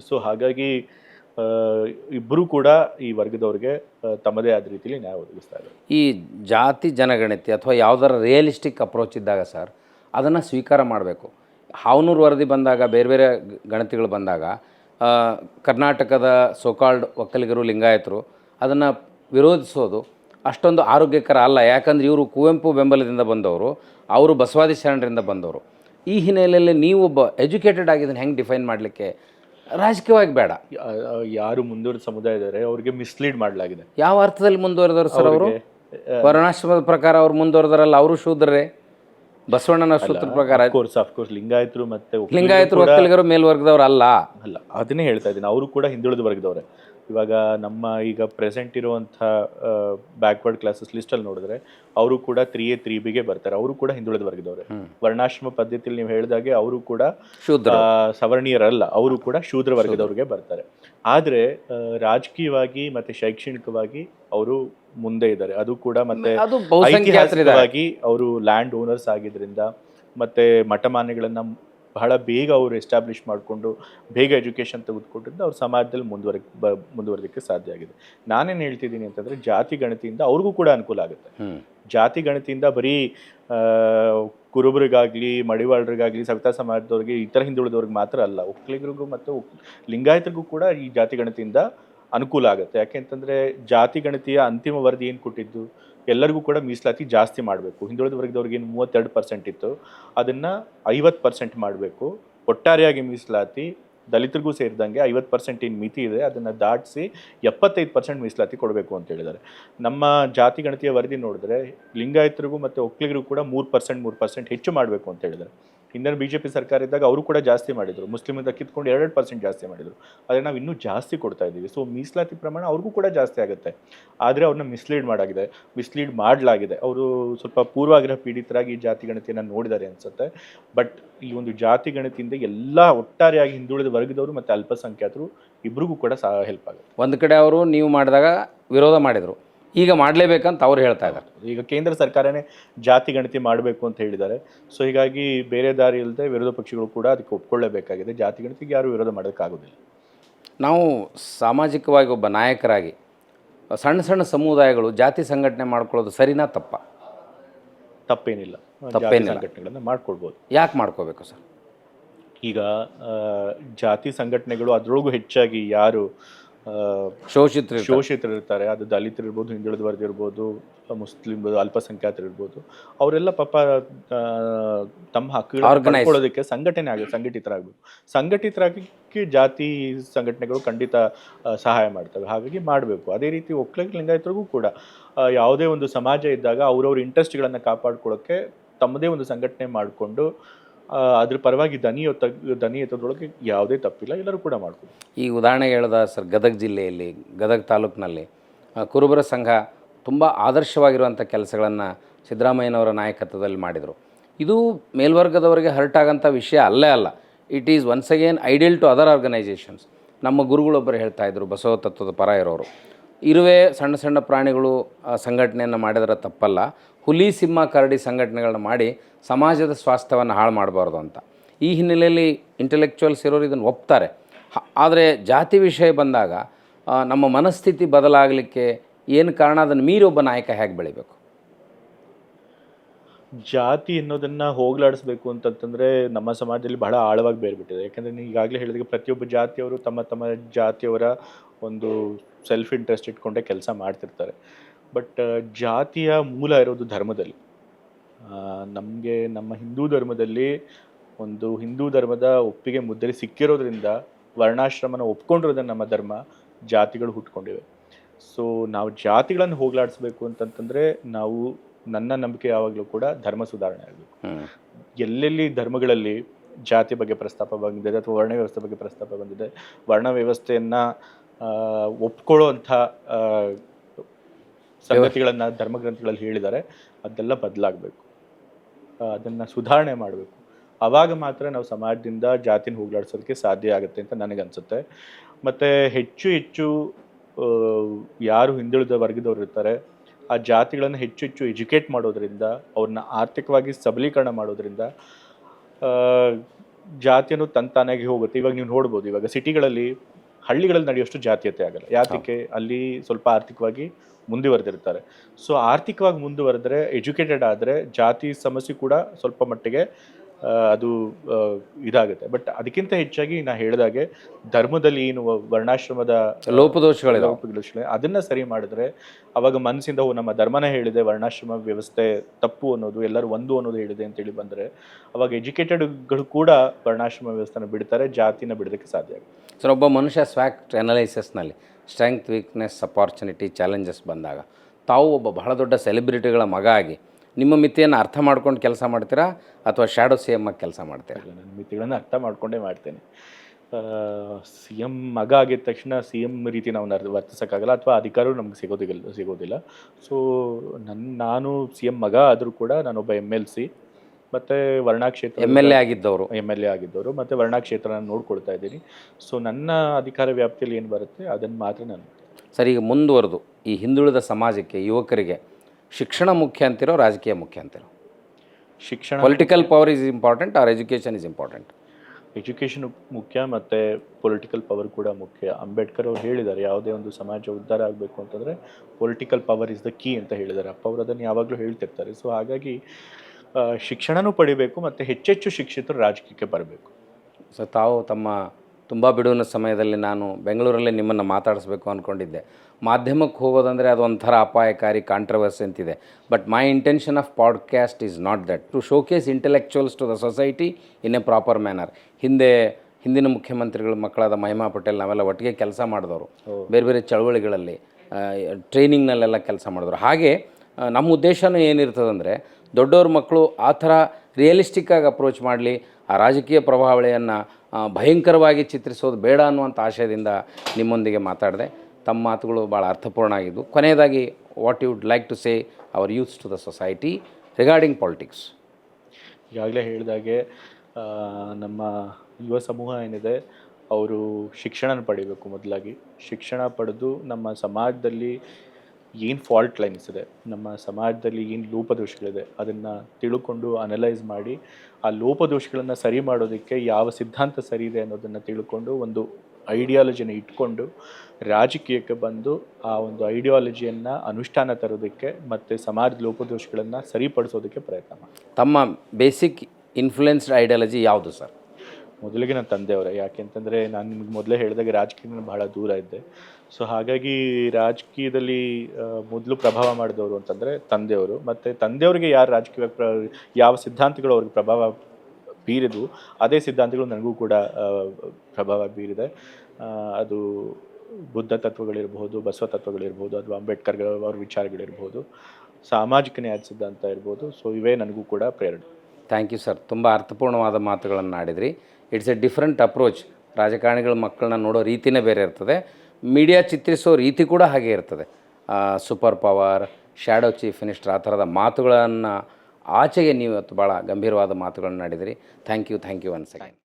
ಸೊ ಹಾಗಾಗಿ ಇಬ್ಬರೂ ಕೂಡ ಈ ವರ್ಗದವ್ರಿಗೆ ತಮ್ಮದೇ ಆದ ರೀತಿಯಲ್ಲಿ ನ್ಯಾಯ ಒದಗಿಸ್ತಾ ಇದ್ದಾರೆ. ಈ ಜಾತಿ ಜನಗಣತಿ ಅಥವಾ ಯಾವ್ದಾರ ರಿಯಲಿಸ್ಟಿಕ್ ಅಪ್ರೋಚ್ ಇದ್ದಾಗ ಸರ್ ಅದನ್ನು ಸ್ವೀಕಾರ ಮಾಡಬೇಕು. ಹಾವನೂರು ವರದಿ ಬಂದಾಗ ಬೇರೆ ಬೇರೆ ಗಣತಿಗಳು ಬಂದಾಗ ಕರ್ನಾಟಕದ ಸೋಕಾಲ್ಡ್ ಒಕ್ಕಲಿಗರು ಲಿಂಗಾಯತರು ಅದನ್ನು ವಿರೋಧಿಸೋದು ಅಷ್ಟೊಂದು ಆರೋಗ್ಯಕರ ಅಲ್ಲ. ಯಾಕಂದರೆ ಇವರು ಕುವೆಂಪು ಬೆಂಬಲದಿಂದ ಬಂದವರು ಅವರು ಬಸವಾದಿ ಶರಣರಿಂದ ಬಂದವರು. ಈ ಹಿನ್ನೆಲೆಯಲ್ಲಿ ನೀವು ಒಬ್ಬ ಎಜುಕೇಟೆಡ್ ಆಗಿದ್ದನ್ನು ಹೆಂಗೆ ಡಿಫೈನ್ ಮಾಡಲಿಕ್ಕೆ? ರಾಜಕೀಯವಾಗಿ ಬೇಡ. ಯಾರು ಮುಂದುವರೆದ ಸಮುದಾಯ ಇದ್ದಾರೆ ಅವರಿಗೆ ಮಿಸ್ಲೀಡ್ ಮಾಡಲಾಗಿದೆ. ಯಾವ ಅರ್ಥದಲ್ಲಿ ಮುಂದುವರೆದವರು ಸರ್ ಅವರು? ವರ್ಣಾಶ್ರಮದ ಪ್ರಕಾರ ಅವ್ರು ಮುಂದುವರೆದಾರಲ್ಲ ಅವರು ಶೂದ್ರರೇ? ಬಸವಣ್ಣನ ಸೂತ್ರ ಪ್ರಕಾರ ಕೋರ್ಸ್ ಕೋರ್ಸ್ ಲಿಂಗಾಯತರು ಮತ್ತೆ ಲಿಂಗಾಯತರು ಒಕ್ಕಲಿಗರು ಮೇಲ್ವರ್ಗದವ್ರು ಅಲ್ಲ. ಅಲ್ಲ ಅದನ್ನೇ ಹೇಳ್ತಾ ಇದ್ದೀನಿ. ಅವರು ಕೂಡ ಹಿಂದುಳಿದ ವರ್ಗದವ್ರೆ. ಇವಾಗ ನಮ್ಮ ಈಗ ಪ್ರೆಸೆಂಟ್ ಇರುವಂಥ ಬ್ಯಾಕ್ವರ್ಡ್ ಕ್ಲಾಸಸ್ ಲಿಸ್ಟಲ್ಲಿ ನೋಡಿದ್ರೆ ಅವರು ಕೂಡ ತ್ರೀ ಎ ತ್ರೀ ಬಿಗೆ ಬರ್ತಾರೆ. ಅವರು ಕೂಡ ಹಿಂದುಳಿದ ವರ್ಗದವ್ರೆ. ವರ್ಣಾಶ್ರಮ ಪದ್ಧತಿಯಲ್ಲಿ ನೀವು ಹೇಳಿದಾಗೆ ಅವರು ಕೂಡ ಸವರ್ಣೀಯರಲ್ಲ. ಅವರು ಕೂಡ ಶೂದ್ರ ವರ್ಗದವ್ರಿಗೆ ಬರ್ತಾರೆ. ಆದರೆ ರಾಜಕೀಯವಾಗಿ ಮತ್ತೆ ಶೈಕ್ಷಣಿಕವಾಗಿ ಅವರು ಮುಂದೆ ಇದ್ದಾರೆ. ಅದು ಕೂಡ ಮತ್ತೆ ಐತಿಹಾಸಿಕವಾಗಿ ಅವರು ಲ್ಯಾಂಡ್ ಓನರ್ಸ್ ಆಗಿದ್ರಿಂದ ಮತ್ತೆ ಮಠಮಾನ್ಯಗಳನ್ನ ಬಹಳ ಬೇಗ ಅವರು ಎಸ್ಟಾಬ್ಲಿಷ್ ಮಾಡಿಕೊಂಡು ಬೇಗ ಎಜುಕೇಷನ್ ತೆಗೆದುಕೊಂಡಿದ್ದು ಅವ್ರ ಸಮಾಜದಲ್ಲಿ ಮುಂದುವರಿ ಬ ಮುಂದುವರೆದಕ್ಕೆ ಸಾಧ್ಯ ಆಗಿದೆ. ನಾನೇನು ಹೇಳ್ತಿದ್ದೀನಿ ಅಂತಂದ್ರೆ ಜಾತಿ ಗಣತಿಯಿಂದ ಅವ್ರಿಗೂ ಕೂಡ ಅನುಕೂಲ ಆಗುತ್ತೆ. ಜಾತಿ ಗಣತಿಯಿಂದ ಬರೀ ಕುರುಬರಿಗಾಗಲಿ ಮಡಿವಾಳರಿಗಾಗ್ಲಿ ಸವಿತಾ ಸಮಾಜದವ್ರಿಗೆ ಇತರ ಹಿಂದುಳಿದವ್ರಿಗೆ ಮಾತ್ರ ಅಲ್ಲ ಒಕ್ಕಲಿಗರಿಗೂ ಮತ್ತು ಲಿಂಗಾಯತರಿಗೂ ಕೂಡ ಈ ಜಾತಿ ಗಣತಿಯಿಂದ ಅನುಕೂಲ ಆಗುತ್ತೆ. ಯಾಕೆಂತಂದ್ರೆ ಜಾತಿ ಗಣತಿಯ ಅಂತಿಮ ವರದಿ ಏನು ಕೊಟ್ಟಿದ್ದು? ಎಲ್ಲರಿಗೂ ಕೂಡ ಮೀಸಲಾತಿ ಜಾಸ್ತಿ ಮಾಡಬೇಕು. ಹಿಂದುಳಿದ ವರ್ಗದವ್ರಿಗೆ ಏನು ಮೂವತ್ತೆರಡು ಪರ್ಸೆಂಟ್ ಇತ್ತು. ಅದನ್ನು ಐವತ್ತು ಪರ್ಸೆಂಟ್ ಮಾಡಬೇಕು. ಒಟ್ಟಾರೆಯಾಗಿ ಮೀಸಲಾತಿ ದಲಿತರಿಗೂ ಸೇರಿದಂಗೆ ಐವತ್ತು ಪರ್ಸೆಂಟ್ ಏನು ಮಿತಿ ಇದೆ. ಅದನ್ನು ದಾಟಿಸಿ ಎಪ್ಪತ್ತೈದು ಪರ್ಸೆಂಟ್ ಮೀಸಲಾತಿ ಕೊಡಬೇಕು ಅಂತ ಹೇಳಿದ್ದಾರೆ. ನಮ್ಮ ಜಾತಿ ಗಣತಿಯ ವರದಿ ನೋಡಿದ್ರೆ ಲಿಂಗಾಯತರಿಗೂ ಮತ್ತು ಒಕ್ಕಲಿಗರಿಗೂ ಕೂಡ ಮೂರು ಪರ್ಸೆಂಟ್ ಮೂರು ಪರ್ಸೆಂಟ್ ಹೆಚ್ಚು ಮಾಡಬೇಕು ಅಂತ ಹೇಳಿದ್ದಾರೆ. ಹಿಂದಿನ ಬಿ ಜೆ ಪಿ ಸರ್ಕಾರ ಇದ್ದಾಗ ಅವರು ಕೂಡ ಜಾಸ್ತಿ ಮಾಡಿದರು. ಮುಸ್ಲಿಮಿಂದ ಕಿತ್ಕೊಂಡು ಎರಡು ಪರ್ಸೆಂಟ್ ಜಾಸ್ತಿ ಮಾಡಿದರು. ಆದರೆ ನಾವು ಇನ್ನೂ ಜಾಸ್ತಿ ಕೊಡ್ತಾ ಇದ್ದೀವಿ. ಸೊ ಮೀಸಲಾತಿ ಪ್ರಮಾಣ ಅವ್ರಿಗೂ ಕೂಡ ಜಾಸ್ತಿ ಆಗುತ್ತೆ. ಆದರೆ ಅವ್ರನ್ನ ಮಿಸ್ಲೀಡ್ ಮಾಡಾಗಿದೆ. ಮಿಸ್ಲೀಡ್ ಮಾಡಲಾಗಿದೆ. ಅವರು ಸ್ವಲ್ಪ ಪೂರ್ವಾಗ್ರಹ ಪೀಡಿತರಾಗಿ ಜಾತಿ ಗಣತಿಯನ್ನು ನೋಡಿದ್ದಾರೆ ಅನಿಸುತ್ತೆ. ಬಟ್ ಈ ಒಂದು ಜಾತಿ ಗಣತಿಯಿಂದ ಎಲ್ಲ ಒಟ್ಟಾರೆಯಾಗಿ ಹಿಂದುಳಿದ ವರ್ಗದವರು ಮತ್ತು ಅಲ್ಪಸಂಖ್ಯಾತರು ಇಬ್ಬರಿಗೂ ಕೂಡ ಸಹ ಹೆಲ್ಪ್ ಆಗುತ್ತೆ. ಒಂದು ಕಡೆ ಅವರು ನೀವು ಮಾಡಿದಾಗ ವಿರೋಧ ಮಾಡಿದರು. ಈಗ ಮಾಡಲೇಬೇಕಂತ ಅವ್ರು ಹೇಳ್ತಾ ಇದ್ದಾರೆ ಈಗ ಕೇಂದ್ರ ಸರ್ಕಾರನೇ ಜಾತಿ ಗಣತಿ ಮಾಡಬೇಕು ಅಂತ ಹೇಳಿದ್ದಾರೆ. ಸೊ ಹೀಗಾಗಿ ಬೇರೆ ದಾರಿ ಇಲ್ಲದೆ ವಿರೋಧ ಪಕ್ಷಗಳು ಕೂಡ ಅದಕ್ಕೆ ಒಪ್ಕೊಳ್ಳೇಬೇಕಾಗಿದೆ. ಜಾತಿ ಗಣತಿಗೆ ಯಾರು ವಿರೋಧ ಮಾಡೋಕ್ಕಾಗೋದಿಲ್ಲ. ನಾವು ಸಾಮಾಜಿಕವಾಗಿ ಒಬ್ಬ ನಾಯಕರಾಗಿ ಸಣ್ಣ ಸಣ್ಣ ಸಮುದಾಯಗಳು ಜಾತಿ ಸಂಘಟನೆ ಮಾಡ್ಕೊಳ್ಳೋದು ಸರಿನಾ ತಪ್ಪ? ತಪ್ಪೇನಿಲ್ಲ. ಜಾತಿ ಸಂಘಟನೆಗಳನ್ನ ಮಾಡ್ಕೊಳ್ಬೋದು. ಯಾಕೆ ಮಾಡ್ಕೋಬೇಕು ಸರ್? ಈಗ ಆ, ಜಾತಿ ಸಂಘಟನೆಗಳು ಅದರೊಳಗೂ ಹೆಚ್ಚಾಗಿ ಯಾರು ಶೋಷಿತರು. ಶೋಷಿತರು ಇರ್ತಾರೆ. ಅದು ದಲಿತರು ಇರ್ಬೋದು ಹಿಂದುಳಿದ ವರ್ಗ ಇರ್ಬೋದು ಮುಸ್ಲಿಂ ಅಲ್ಪಸಂಖ್ಯಾತರು ಇರ್ಬೋದು. ಅವರೆಲ್ಲ ಪಾಪ ತಮ್ಮ. ಸಂಘಟನೆ ಆಗ ಸಂಘಟಿತರಾಗಬೇಕು. ಸಂಘಟಿತರಾಗಿ ಜಾತಿ ಸಂಘಟನೆಗಳು ಖಂಡಿತ ಸಹಾಯ ಮಾಡ್ತವೆ. ಹಾಗಾಗಿ ಮಾಡಬೇಕು. ಅದೇ ರೀತಿ ಒಕ್ಕಲಿಗ ಲಿಂಗಾಯತರಿಗೂ ಕೂಡ ಯಾವುದೇ ಒಂದು ಸಮಾಜ ಇದ್ದಾಗ ಅವರವ್ರ ಇಂಟ್ರೆಸ್ಟ್ಗಳನ್ನು ಕಾಪಾಡ್ಕೊಳ್ಳೋಕ್ಕೆ ತಮ್ಮದೇ ಒಂದು ಸಂಘಟನೆ ಮಾಡಿಕೊಂಡು ಅದ್ರ ಪರವಾಗಿ ದನಿ ತಗ್ ದನಿ ಎತ್ತದ್ರೊಳಗೆ ಯಾವುದೇ ತಪ್ಪಿಲ್ಲ, ಎಲ್ಲರೂ ಕೂಡ ಮಾಡ್ಬೋದು. ಈ ಉದಾಹರಣೆ ಹೇಳ್ದ ಸರ್ ಗದಗ ಜಿಲ್ಲೆಯಲ್ಲಿ, ಗದಗ ತಾಲೂಕಿನಲ್ಲಿ ಕುರುಬರ ಸಂಘ ತುಂಬ ಆದರ್ಶವಾಗಿರುವಂಥ ಕೆಲಸಗಳನ್ನು ಸಿದ್ದರಾಮಯ್ಯನವರ ನಾಯಕತ್ವದಲ್ಲಿ ಮಾಡಿದರು. ಇದು ಮೇಲ್ವರ್ಗದವರಿಗೆ ಹರ್ಟ್ ವಿಷಯ ಅಲ್ಲೇ ಅಲ್ಲ. It is once again ideal to other organisations ನಮ್ಮ ಗುರುಗಳೊಬ್ಬರು ಹೇಳ್ತಾ ಇದ್ರು, ಬಸವ ತತ್ವದ ಪರ ಇರೋರು. ಇರುವೆ ಸಣ್ಣ ಸಣ್ಣ ಪ್ರಾಣಿಗಳು ಸಂಘಟನೆಯನ್ನು ಮಾಡಿದರೆ ತಪ್ಪಲ್ಲ. ಹುಲಿ, ಸಿಂಹ, ಕರಡಿ ಸಂಘಟನೆಗಳನ್ನ ಮಾಡಿ ಸಮಾಜದ ಸ್ವಾಸ್ಥ್ಯವನ್ನು ಹಾಳು ಮಾಡಬಾರ್ದು ಅಂತ. ಈ ಹಿನ್ನೆಲೆಯಲ್ಲಿ ಇಂಟೆಲೆಕ್ಚುವಲ್ಸ್ ಇರೋರು ಇದನ್ನು ಒಪ್ತಾರೆ. ಆದರೆ ಜಾತಿ ವಿಷಯ ಬಂದಾಗ ನಮ್ಮ ಮನಸ್ಥಿತಿ ಬದಲಾಗಲಿಕ್ಕೆ ಏನು ಕಾರಣ? ಅದನ್ನು ಮೀರೊಬ್ಬ ನಾಯಕ ಹೇಗೆ ಬೆಳಿಬೇಕು? ಜಾತಿ ಅನ್ನೋದನ್ನು ಹೋಗಲಾಡಿಸ್ಬೇಕು ಅಂತಂತಂದರೆ ನಮ್ಮ ಸಮಾಜದಲ್ಲಿ ಬಹಳ ಆಳವಾಗಿ ಬೇರ್ಬಿಟ್ಟಿದೆ. ಯಾಕಂದರೆ ನೀವು ಈಗಾಗಲೇ ಹೇಳಿದಾಗ ಪ್ರತಿಯೊಬ್ಬ ಜಾತಿಯವರು ತಮ್ಮ ತಮ್ಮ ಜಾತಿಯವರ ಒಂದು ಸೆಲ್ಫ್ ಇಂಟ್ರೆಸ್ಟ್ ಇಟ್ಕೊಂಡೇ ಕೆಲಸ ಮಾಡ್ತಿರ್ತಾರೆ. ಬಟ್ ಜಾತಿಯ ಮೂಲ ಇರೋದು ಧರ್ಮದಲ್ಲಿ. ನಮಗೆ ನಮ್ಮ ಹಿಂದೂ ಧರ್ಮದಲ್ಲಿ ಒಂದು ಹಿಂದೂ ಧರ್ಮದ ಒಪ್ಪಿಗೆ ಮುದ್ರೆ ಸಿಕ್ಕಿರೋದ್ರಿಂದ ವರ್ಣಾಶ್ರಮನ ಒಪ್ಕೊಂಡಿರೋದನ್ನ ನಮ್ಮ ಧರ್ಮ ಜಾತಿಗಳು ಹುಟ್ಕೊಂಡಿವೆ. ಸೊ ನಾವು ಜಾತಿಗಳನ್ನು ಹೋಗಲಾಡಿಸ್ಬೇಕು ಅಂತಂತಂದರೆ ನಾವು ನನ್ನ ನಂಬಿಕೆ ಯಾವಾಗಲೂ ಕೂಡ ಧರ್ಮ ಸುಧಾರಣೆ ಆಗಬೇಕು. ಎಲ್ಲೆಲ್ಲಿ ಧರ್ಮಗಳಲ್ಲಿ ಜಾತಿ ಬಗ್ಗೆ ಪ್ರಸ್ತಾಪ ಬಂದಿದೆ ಅಥವಾ ವರ್ಣ ವ್ಯವಸ್ಥೆ ಬಗ್ಗೆ ಪ್ರಸ್ತಾಪ ಬಂದಿದೆ ವರ್ಣ ವ್ಯವಸ್ಥೆಯನ್ನ ಒಪ್ಕೊಳ್ಳೋ ಅಂಥ ಸಂಗತಿಗಳನ್ನು ಸಂಗತಿಗಳನ್ನ ಧರ್ಮಗ್ರಂಥಗಳಲ್ಲಿ ಹೇಳಿದ್ದಾರೆ ಅದೆಲ್ಲ ಬದಲಾಗಬೇಕು. ಅದನ್ನ ಸುಧಾರಣೆ ಮಾಡಬೇಕು. ಆವಾಗ ಮಾತ್ರ ನಾವು ಸಮಾಜದಿಂದ ಜಾತಿನ ಹೋಗ್ಲಾಡ್ಸೋದಕ್ಕೆ ಸಾಧ್ಯ ಆಗುತ್ತೆ ಅಂತ ನನಗನ್ಸುತ್ತೆ ಮತ್ತು ಹೆಚ್ಚು ಹೆಚ್ಚು ಯಾರು ಹಿಂದುಳಿದ ವರ್ಗದವ್ರು ಇರ್ತಾರೆ, ಆ ಜಾತಿಗಳನ್ನು ಹೆಚ್ಚು ಹೆಚ್ಚು ಎಜುಕೇಟ್ ಮಾಡೋದ್ರಿಂದ, ಅವ್ರನ್ನ ಆರ್ಥಿಕವಾಗಿ ಸಬಲೀಕರಣ ಮಾಡೋದ್ರಿಂದ ಜಾತಿಯನ್ನು ತಂತಾನಾಗಿ ಹೋಗುತ್ತೆ. ಇವಾಗ ನೀವು ನೋಡ್ಬೋದು, ಇವಾಗ ಸಿಟಿಗಳಲ್ಲಿ ಹಳ್ಳಿಗಳಲ್ಲಿ ನಡೆಯುವಷ್ಟು ಜಾತೀಯತೆ ಆಗಲ್ಲ. ಯಾತಕ್ಕೆ? ಅಲ್ಲಿ ಸ್ವಲ್ಪ ಆರ್ಥಿಕವಾಗಿ ಮುಂದುವರೆದಿರ್ತಾರೆ. ಸೊ ಆರ್ಥಿಕವಾಗಿ ಮುಂದುವರೆದ್ರೆ ಎಜುಕೇಟೆಡ್ ಆದರೆ ಜಾತಿ ಸಮಸ್ಯೆ ಕೂಡ ಸ್ವಲ್ಪ ಮಟ್ಟಿಗೆ ಅದು ಇದಾಗುತ್ತೆ. ಬಟ್ ಅದಕ್ಕಿಂತ ಹೆಚ್ಚಾಗಿ ನಾ ಹೇಳಿದಾಗೆ ಧರ್ಮದಲ್ಲಿ ಏನು ವರ್ಣಾಶ್ರಮದ ಲೋಪದೋಷಗಳ ಲೋಪದೋಷಗಳೇ ಅದನ್ನ ಸರಿ ಮಾಡಿದ್ರೆ ಅವಾಗ ಮನಸ್ಸಿಂದ ಓ ನಮ್ಮ ಧರ್ಮನೇ ಹೇಳಿದೆ ವರ್ಣಾಶ್ರಮ ವ್ಯವಸ್ಥೆ ತಪ್ಪು ಅನ್ನೋದು ಎಲ್ಲರೂ ಒಂದು ಅನ್ನೋದು ಹೇಳಿದೆ ಅಂತೇಳಿ ಬಂದ್ರೆ ಅವಾಗ ಎಜುಕೇಟೆಡ್ಗಳು ಕೂಡ ವರ್ಣಾಶ್ರಮ ವ್ಯವಸ್ಥೆನ ಬಿಡ್ತಾರೆ ಜಾತಿನ ಬಿಡೋದಕ್ಕೆ ಸಾಧ್ಯ ಆಗುತ್ತೆ. ಸರ್ ಒಬ್ಬ ಮನುಷ್ಯ ಸ್ವ್ಯಾಕ್ಟ್ ಅನಲೈಸಸ್ನಲ್ಲಿ ಸ್ಟ್ರೆಂಗ್ತ್ ವೀಕ್ನೆಸ್ ಅಪಾರ್ಚುನಿಟಿ ಚಾಲೆಂಜಸ್ ಬಂದಾಗ ತಾವು ಒಬ್ಬ ಬಹಳ ದೊಡ್ಡ ಸೆಲೆಬ್ರಿಟಿಗಳ ಮಗ ಆಗಿ ನಿಮ್ಮ ಮಿತಿಯನ್ನು ಅರ್ಥ ಮಾಡ್ಕೊಂಡು ಕೆಲಸ ಮಾಡ್ತೀರಾ ಅಥವಾ ಶ್ಯಾಡೋ ಸಿ ಎಂ ಆಗಿ ಕೆಲಸ ಮಾಡ್ತೀರಾ? ನನ್ನ ಮಿತಿಗಳನ್ನು ಅರ್ಥ ಮಾಡ್ಕೊಂಡೇ ಮಾಡ್ತೇನೆ. ಸಿ ಎಂ ಮಗ ಆಗಿದ ತಕ್ಷಣ ಸಿ ಎಂ ರೀತಿ ನಾವು ನರ್ ವರ್ತಿಸೋಕ್ಕಾಗಲ್ಲ ಅಥವಾ ಅಧಿಕಾರವೂ ನಮ್ಗೆ ಸಿಗೋದಿಲ್ಲ ಸಿಗೋದಿಲ್ಲ. ಸೊ ನನ್ನ ನಾನು ಸಿ ಎಂ ಮಗ ಆದರೂ ಕೂಡ ನಾನೊಬ್ಬ ಎಂ ಎಲ್ ಸಿ ಮತ್ತು ವರ್ಣಾಕ್ಷೇತ್ರ ಎಂ ಎಲ್ ಎ ಆಗಿದ್ದವರು. ಎಂ ಎಲ್ ಎ ಆಗಿದ್ದವರು ಮತ್ತು ವರ್ಣಾಕ್ಷೇತ್ರನ ನೋಡ್ಕೊಳ್ತಾ ಇದ್ದೀನಿ. ಸೊ ನನ್ನ ಅಧಿಕಾರ ವ್ಯಾಪ್ತಿಯಲ್ಲಿ ಏನು ಬರುತ್ತೆ ಅದನ್ನು ಮಾತ್ರ ನಾನು ಸರ್ ಈಗ ಮುಂದುವರೆದು. ಈ ಹಿಂದುಳಿದ ಸಮಾಜಕ್ಕೆ ಯುವಕರಿಗೆ ಶಿಕ್ಷಣ ಮುಖ್ಯ ಅಂತಿರೋ ರಾಜಕೀಯ ಮುಖ್ಯ ಅಂತಿರೋ. ಶಿಕ್ಷಣ political power is important or education is important education ಮುಖ್ಯ ಮತ್ತು ಪೊಲಿಟಿಕಲ್ ಪವರ್ ಕೂಡ ಮುಖ್ಯ. ಅಂಬೇಡ್ಕರ್ ಅವ್ರು ಹೇಳಿದ್ದಾರೆ ಯಾವುದೇ ಒಂದು ಸಮಾಜ ಉದ್ಧಾರ ಆಗಬೇಕು ಅಂತಂದರೆ political power is the key ಅಂತ ಹೇಳಿದ್ದಾರೆ. ಅಪ್ಪ ಅವರು ಅದನ್ನು ಯಾವಾಗಲೂ ಹೇಳ್ತಿರ್ತಾರೆ. ಸೊ ಹಾಗಾಗಿ ಶಿಕ್ಷಣನೂ ಪಡಿಬೇಕು ಮತ್ತು ಹೆಚ್ಚೆಚ್ಚು ಶಿಕ್ಷಿತರು ರಾಜಕೀಯಕ್ಕೆ ಬರಬೇಕು. ಸೊ ತಾವು ತಮ್ಮ ತುಂಬ ಬಿಡುವಿನ ಸಮಯದಲ್ಲಿ ನಾನು ಬೆಂಗಳೂರಲ್ಲಿ ನಿಮ್ಮನ್ನು ಮಾತಾಡಿಸ್ಬೇಕು ಅಂದ್ಕೊಂಡಿದ್ದೆ ಮಾಧ್ಯಮಕ್ಕೆ ಹೋಗೋದಂದರೆ ಅದೊಂಥರ ಅಪಾಯಕಾರಿ ಕಾಂಟ್ರವರ್ಸಿ ಅಂತಿದೆ. But my intention of podcast is not that to showcase intellectuals to the society in a proper manner ಹಿಂದೆ ಹಿಂದಿನ ಮುಖ್ಯಮಂತ್ರಿಗಳ ಮಕ್ಕಳಾದ ಮಹಿಮಾ ಪಟೇಲ್ ನಾವೆಲ್ಲ ಒಟ್ಟಿಗೆ ಕೆಲಸ ಮಾಡಿದವರು. ಬೇರೆ ಬೇರೆ ಚಳವಳಿಗಳಲ್ಲಿ ಟ್ರೈನಿಂಗ್ನಲ್ಲೆಲ್ಲ ಕೆಲಸ ಮಾಡಿದ್ರು ಹಾಗೆ ನಮ್ಮ ಉದ್ದೇಶನೂ ಏನಿರ್ತದಂದರೆ ದೊಡ್ಡವ್ರ ಮಕ್ಕಳು ಆ ಥರ ರಿಯಲಿಸ್ಟಿಕ್ಕಾಗಿ ಅಪ್ರೋಚ್ ಮಾಡಲಿ, ಆ ರಾಜಕೀಯ ಪ್ರಭಾವಳಿಯನ್ನು ಭಯಂಕರವಾಗಿ ಚಿತ್ರಿಸೋದು ಬೇಡ ಅನ್ನುವಂಥ ಆಶಯದಿಂದ ನಿಮ್ಮೊಂದಿಗೆ ಮಾತಾಡಿದೆ. ತಮ್ಮ ಮಾತುಗಳು ಭಾಳ ಅರ್ಥಪೂರ್ಣ ಆಗಿದ್ದು ಕೊನೆಯದಾಗಿ what you would like to say our use to the society regarding politics ಈಗಾಗಲೇ ಹೇಳಿದಾಗೆ ನಮ್ಮ ಯುವ ಸಮೂಹ ಏನಿದೆ, ಅವರು ಶಿಕ್ಷಣ ಪಡಿಬೇಕು ಮೊದಲಾಗಿ. ಶಿಕ್ಷಣ ಪಡೆದು ನಮ್ಮ ಸಮಾಜದಲ್ಲಿ ಏನು ಫಾಲ್ಟ್ ಲೈನ್ಸ್ ಇದೆ, ನಮ್ಮ ಸಮಾಜದಲ್ಲಿ ಏನು ಲೋಪದೋಷಗಳಿದೆ, ಅದನ್ನು ತಿಳ್ಕೊಂಡು ಅನಲೈಸ್ ಮಾಡಿ ಆ ಲೋಪದೋಷಗಳನ್ನು ಸರಿ ಮಾಡೋದಕ್ಕೆ ಯಾವ ಸಿದ್ಧಾಂತ ಸರಿ ಇದೆ ಅನ್ನೋದನ್ನು ತಿಳ್ಕೊಂಡು ಒಂದು ಐಡಿಯಾಲಜಿನ ಇಟ್ಕೊಂಡು ರಾಜಕೀಯಕ್ಕೆ ಬಂದು ಆ ಒಂದು ಐಡಿಯಾಲಜಿಯನ್ನು ಅನುಷ್ಠಾನ ತರೋದಕ್ಕೆ ಮತ್ತು ಸಮಾಜದ ಲೋಪದೋಷಗಳನ್ನು ಸರಿಪಡಿಸೋದಕ್ಕೆ ಪ್ರಯತ್ನ ಮಾಡಿ ತಮ್ಮ ಬೇಸಿಕ್ ಇನ್ಫ್ಲುಯೆನ್ಸ್ಡ್ ಐಡಿಯಾಲಜಿ ಯಾವುದು ಸರ್? ಮೊದಲಿಗೆ ನನ್ನ ತಂದೆಯವರೇ. ಯಾಕೆಂತಂದರೆ ನಾನು ನಿಮ್ಗೆ ಮೊದಲೇ ಹೇಳಿದಾಗ ರಾಜಕೀಯದಿಂದ ಬಹಳ ದೂರ ಇದ್ದೆ. ಸೊ ಹಾಗಾಗಿ ರಾಜಕೀಯದಲ್ಲಿ ಮೊದಲು ಪ್ರಭಾವ ಮಾಡಿದವರು ಅಂತಂದರೆ ತಂದೆಯವರು. ಮತ್ತು ತಂದೆಯವರಿಗೆ ಯಾರು ರಾಜಕೀಯ ಪ್ರ, ಯಾವ ಸಿದ್ಧಾಂತಗಳು ಅವ್ರಿಗೆ ಪ್ರಭಾವ ಬೀರಿದ್ವು, ಅದೇ ಸಿದ್ಧಾಂತಗಳು ನನಗೂ ಕೂಡ ಪ್ರಭಾವ ಬೀರಿದೆ. ಅದು ಬುದ್ಧ ತತ್ವಗಳಿರ್ಬೋದು ಬಸವ ತತ್ವಗಳಿರ್ಬೋದು ಅಥವಾ ಅಂಬೇಡ್ಕರ್ ಅವ್ರ ವಿಚಾರಗಳಿರ್ಬೋದು ಸಾಮಾಜಿಕ ನ್ಯಾಯ ಸಿದ್ಧಾಂತ ಇರ್ಬೋದು. ಸೊ ಇವೇ ನನಗೂ ಕೂಡ ಪ್ರೇರಣೆ. ಥ್ಯಾಂಕ್ ಯು ಸರ್ ತುಂಬ ಅರ್ಥಪೂರ್ಣವಾದ ಮಾತುಗಳನ್ನು ಆಡಿದ್ರಿ ಇಟ್ಸ್ ಎ ಡಿಫ್ರೆಂಟ್ ಅಪ್ರೋಚ್ ರಾಜಕಾರಣಿಗಳ ಮಕ್ಕಳನ್ನ ನೋಡೋ ರೀತಿನೇ ಬೇರೆ ಇರ್ತದೆ. ಮೀಡಿಯಾ ಚಿತ್ರಿಸೋ ರೀತಿ ಕೂಡ ಹಾಗೆ ಇರ್ತದೆ. Super power shadow chief minister ಆ ಥರದ ಮಾತುಗಳನ್ನು ಆಚೆಗೆ ನೀವು ಇವತ್ತು ಭಾಳ ಗಂಭೀರವಾದ ಮಾತುಗಳನ್ನು ಆಡಿದಿರಿ thank you thank you once again